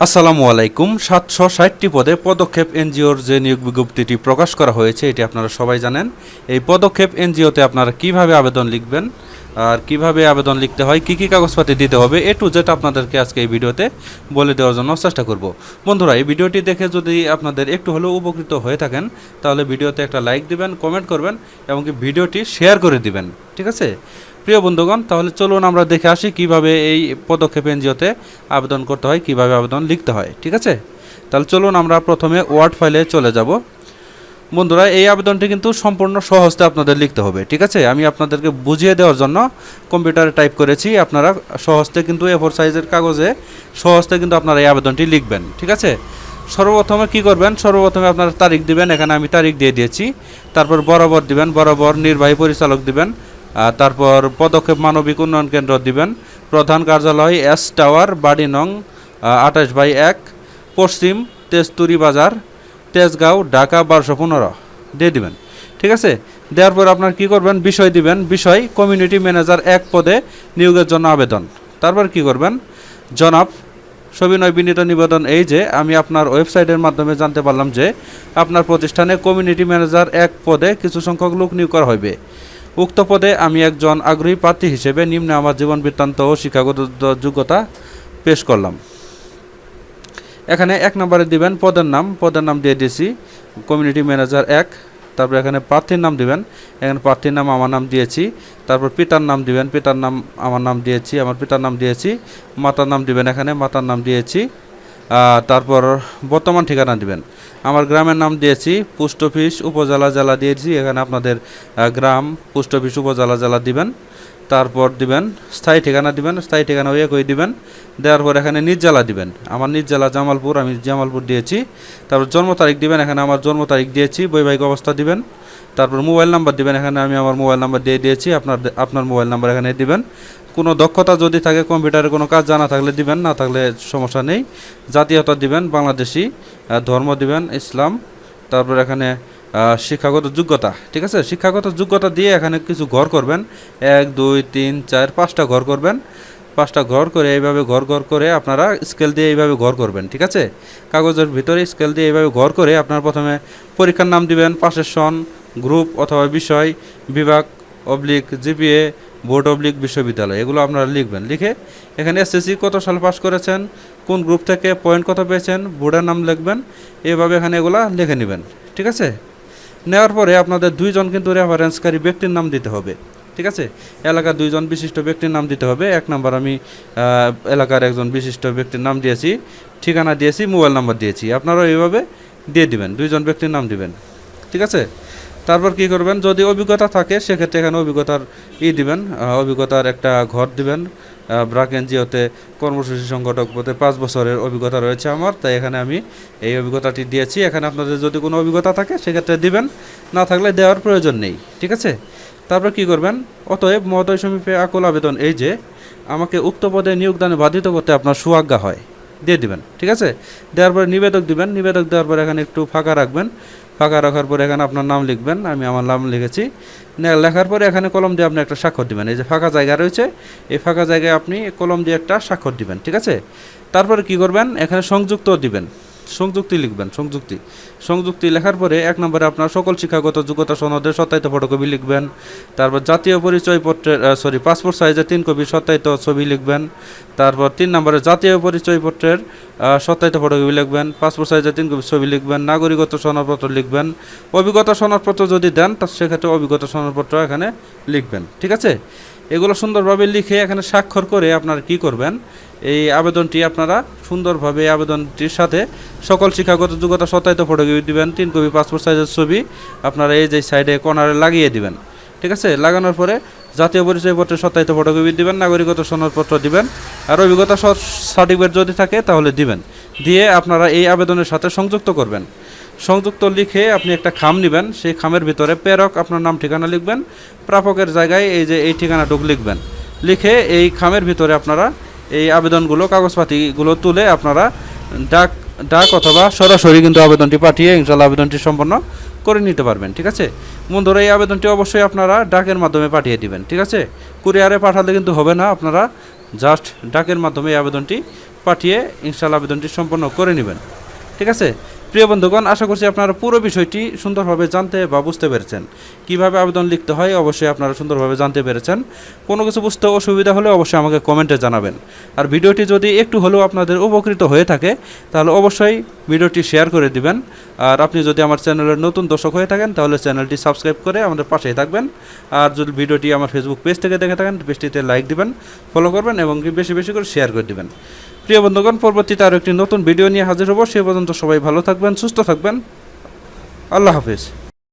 আসসালামু আলাইকুম। সাতশো ষাটটি পদে পদক্ষেপ এনজিওর যে নিয়োগ বিজ্ঞপ্তিটি প্রকাশ করা হয়েছে, এটি আপনারা সবাই জানেন। এই পদক্ষেপ এনজিওতে আপনারা কীভাবে আবেদন লিখবেন আর কীভাবে আবেদন লিখতে হয়, কী কী কাগজপাতি দিতে হবে, এ টু জেড আপনাদেরকে আজকে এই ভিডিওতে বলে দেওয়ার জন্য চেষ্টা করব। বন্ধুরা, এই ভিডিওটি দেখে যদি আপনাদের একটু হলেও উপকৃত হয়ে থাকেন, তাহলে ভিডিওতে একটা লাইক দিবেন, কমেন্ট করবেন এবং কি ভিডিওটি শেয়ার করে দিবেন, ঠিক আছে? প্রিয় বন্ধুগণ, তাহলে চলুন আমরা দেখে আসি কীভাবে এই পদক্ষেপ এনজিওতে আবেদন করতে হয়, কীভাবে আবেদন লিখতে হয়, ঠিক আছে? তাহলে চলুন আমরা প্রথমে ওয়ার্ড ফাইলে চলে যাব। বন্ধুরা, এই আবেদনটি কিন্তু সম্পূর্ণ সহজতে আপনাদের লিখতে হবে, ঠিক আছে? আমি আপনাদেরকে বুঝিয়ে দেওয়ার জন্য কম্পিউটারে টাইপ করেছি, আপনারা সহজতে কিন্তু এ ফোর সাইজের কাগজে সহজতে কিন্তু আপনারা এই আবেদনটি লিখবেন, ঠিক আছে? সর্বপ্রথমে কি করবেন? সর্বপ্রথমে আপনারা তারিখ দিবেন, এখানে আমি তারিখ দিয়ে দিয়েছি। তারপর বরাবর দিবেন, বরাবর নির্বাহী পরিচালক দিবেন তারপর পদক্ষেপ মানবিক উন্নয়ন কেন্দ্র দিবেন। প্রধান কার্যালয় এস টাওয়ার বাড়ি নং আঠাশ বাই এক, পশ্চিম তেজতুরি বাজার, তেজগাঁও, ঢাকা বারোশো পনেরো। দিয়ে দিবেন। ঠিক আছে? দেওয়ার পর আপনার কি করবেন? বিষয় দিবেন। বিষয় কমিউনিটি ম্যানেজার এক পদে নিয়োগের জন্য আবেদন। তারপর কি করবেন? জনাব সবিনয় বিনীত নিবেদন এই যে, আমি আপনার ওয়েবসাইটের মাধ্যমে জানতে পারলাম যে, আপনার প্রতিষ্ঠানে কমিউনিটি ম্যানেজার এক পদে কিছু সংখ্যক লোক নিয়োগ করা হইবে। উক্ত পদে আমি একজন আগ্রহী প্রার্থী হিসেবে নিম্নে আমার জীবন বৃত্তান্ত ও শিক্ষাগত যোগ্যতা পেশ করলাম। এখানে এক নম্বরে দিবেন পদের নাম পদের নাম দিয়ে দিয়েছি কমিউনিটি ম্যানেজার এক, তারপর এখানে প্রার্থীর নাম দিবেন, এখানে প্রার্থীর নাম আমার নাম দিয়েছি, তারপর পিতার নাম দিবেন, পিতার নাম আমার নাম দিয়েছি, আমার পিতার নাম দিয়েছি, মাতার নাম দিবেন এখানে, মাতার নাম দিয়েছি তারপর বর্তমান ঠিকানা দিবেন। আমার গ্রামের নাম দিয়েছি, পোস্ট অফিস, উপজেলা জেলা দিয়েছি, এখানে আপনাদের গ্রাম, পোস্ট অফিস, উপজেলা জেলা দিবেন। তারপর দিবেন, স্থায়ী ঠিকানা দিবেন, স্থায়ী ঠিকানা ওই একই দিবেন, দেওয়ার পর এখানে নিজ জেলা দিবেন। আমার নিজ জেলা জামালপুর, আমি জামালপুর দিয়েছি। তারপর জন্ম তারিখ দিবেন, এখানে আমার জন্ম তারিখ দিয়েছি, বৈবাহিক অবস্থা দিবেন। তারপর মোবাইল নাম্বার দিবেন, এখানে আমি আমার মোবাইল নাম্বার দিয়ে দিয়েছি, আপনার আপনার মোবাইল নাম্বার এখানে দিবেন। কোনো দক্ষতা যদি থাকে কম্পিউটারে কোনো কাজ জানা থাকলে দিবেন, না থাকলে সমস্যা নেই। জাতীয়তা দিবেন, বাংলাদেশি ধর্ম দিবেন, ইসলাম। তারপর এখানে শিক্ষাগত যোগ্যতা, ঠিক আছে? শিক্ষাগত যোগ্যতা দিয়ে এখানে কিছু ঘর করবেন। এক, দুই, তিন, চার, পাঁচটা ঘর করবেন। পাঁচটা ঘর করে এইভাবে ঘর ঘর করে আপনারা স্কেল দিয়ে এইভাবে ঘর করবেন, ঠিক আছে? কাগজের ভিতরে স্কেল দিয়ে এইভাবে ঘর করে আপনারা প্রথমে পরীক্ষার নাম দিবেন, পাশের সন গ্রুপ অথবা বিষয়, বিভাগ অবলিক জিপিএ বোর্ড অবলিক বিশ্ববিদ্যালয়, এগুলো আপনারা লিখবেন। লিখে এখানে এসএসসি কত সাল পাস করেছেন, কোন গ্রুপ থেকে পয়েন্ট কত পেয়েছেন বোর্ডের নাম লিখবেন এভাবে এখানে এগুলা লিখে নেবেন, ঠিক আছে? নেওয়ার পরে আপনাদের দুইজন কিন্তু রেফারেন্সকারী ব্যক্তির নাম দিতে হবে, ঠিক আছে? এলাকার দুইজন বিশিষ্ট ব্যক্তির নাম দিতে হবে। এক নাম্বার আমি এলাকার একজন বিশিষ্ট ব্যক্তির নাম দিয়েছি, ঠিকানা দিয়েছি, মোবাইল নাম্বার দিয়েছি। আপনারা এইভাবে দিয়ে দিবেন, দুইজন ব্যক্তির নাম দিবেন, ঠিক আছে? তারপর কি করবেন? যদি অভিজ্ঞতা থাকে, সেক্ষেত্রে এখানে অভিজ্ঞতার ই দিবেন অভিজ্ঞতার একটা ঘর দিবেন। ব্রাক এনজিওতে কর্মসূচি সংগঠক পদে পাঁচ বছরের অভিজ্ঞতা রয়েছে আমার, তাই এখানে আমি এই অভিজ্ঞতাটি দিয়েছি। এখানে আপনাদের যদি কোনো অভিজ্ঞতা থাকে, সেক্ষেত্রে দিবেন। না থাকলে দেওয়ার প্রয়োজন নেই, ঠিক আছে? তারপর কি করবেন? অতএব মহোদয় সমীপে আকুল আবেদন এই যে, আমাকে উক্ত পদে নিয়োগদানে বাধিত করতে আপনার সুয়াজ্ঞা হয়। দিয়ে দিবেন, ঠিক আছে? দেওয়ার পরে নিবেদক দিবেন, নিবেদক দেওয়ার পরে এখানে একটু ফাঁকা রাখবেন। ফাঁকা রাখার পরে এখানে আপনার নাম লিখবেন, আমি আমার নাম লিখেছি। লেখার পরে এখানে কলম দিয়ে আপনি একটা স্বাক্ষর দিবেন, এই যে ফাঁকা জায়গা রয়েছে, এই ফাঁকা জায়গায় আপনি কলম দিয়ে একটা স্বাক্ষর দিবেন, ঠিক আছে? তারপরে কি করবেন? এখানে সংযুক্ত দিবেন। সংযুক্তি লিখবেন, সংযুক্তি। সংযুক্তি লেখার পরে এক নম্বরে আপনার সকল শিক্ষাগত যোগ্যতা সনদের সত্যায়িত ফটোকপি লিখবেন। তারপর জাতীয় পরিচয়পত্রের সরি পাসপোর্ট সাইজের তিন কপি সত্যায়িত ছবি লিখবেন। তারপর তিন নম্বরে জাতীয় পরিচয়পত্রের সত্যায়িত ফটোকপি লিখবেন। পাসপোর্ট সাইজের তিন কপি ছবি লিখবেন। নাগরিকত্ব সনদপত্র লিখবেন। অভিজ্ঞতা সনদপত্র যদি দেন, তা সেক্ষেত্রে অভিজ্ঞতা সনদপত্র এখানে লিখবেন। ঠিক আছে? এগুলো সুন্দরভাবে লিখে এখানে স্বাক্ষর করে আপনারা কি করবেন? এই আবেদনটি আপনারা সুন্দরভাবে আবেদনটির সাথে সকল শিক্ষাগত যোগ্যতা সত্যায়িত ফটোকপি দিবেন, তিন কপি পাসপোর্ট সাইজের ছবি আপনারা এই যে সাইডে কর্নারে লাগিয়ে দিবেন। ঠিক আছে? লাগানোর পরে জাতীয় পরিচয়পত্রের সত্যায়িত ফটোকপি দিবেন, নাগরিকত্ব সনদপত্র দিবেন আর অভিজ্ঞতা সার্টিফিকেট যদি থাকে তাহলে দিবেন। দিয়ে আপনারা এই আবেদনের সাথে সংযুক্ত করবেন। সংযুক্ত লিখে আপনি একটা খাম নেবেন। সেই খামের ভিতরে প্রেরক আপনার নাম, ঠিকানা লিখবেন। প্রাপকের জায়গায় এই যে এই ঠিকানাটুকু লিখবেন। লিখে এই খামের ভিতরে আপনারা এই আবেদনগুলো, কাগজপাতিগুলো তুলে আপনারা ডাক ডাক অথবা সরাসরি কিন্তু আবেদনটি পাঠিয়ে ইনশাল্লাহ আবেদনটি সম্পন্ন করে নিতে পারবেন, ঠিক আছে? বন্ধুরা, এই আবেদনটি অবশ্যই আপনারা ডাকের মাধ্যমে পাঠিয়ে দিবেন, ঠিক আছে? কুরিয়ারে পাঠালে কিন্তু হবে না, আপনারা জাস্ট ডাকের মাধ্যমে এই আবেদনটি পাঠিয়ে ইনশাল্লাহ আবেদনটি সম্পন্ন করে নেবেন, ঠিক আছে? প্রিয় বন্ধুগণ, আশা করছি আপনারা পুরো বিষয়টি সুন্দরভাবে জানতে বা বুঝতে পেরেছেন। কীভাবে আবেদন লিখতে হয় অবশ্যই আপনারা সুন্দরভাবে জানতে পেরেছেন। কোনো কিছু বুঝতে অসুবিধা হলে অবশ্যই আমাকে কমেন্টে জানাবেন। আর ভিডিওটি যদি একটু হলেও আপনাদের উপকৃত হয়ে থাকে, তাহলে অবশ্যই ভিডিওটি শেয়ার করে দিবেন। আর আপনি যদি আমার চ্যানেলের নতুন দর্শক হয়ে থাকেন, তাহলে চ্যানেলটি সাবস্ক্রাইব করে আমাদের পাশেই থাকবেন। আর যদি ভিডিওটি আমার ফেসবুক পেজ থেকে দেখে থাকেন, পেজটিতে লাইক দিবেন ফলো করবেন এবং বেশি বেশি করে শেয়ার করে দিবেন। প্রিয় বন্ধুগণ, পরবর্তীতে আরও একটি নতুন ভিডিও নিয়ে হাজির হব। সে পর্যন্ত সবাই ভালো থাকবেন, সুস্থ থাকবেন। আল্লাহ হাফিজ।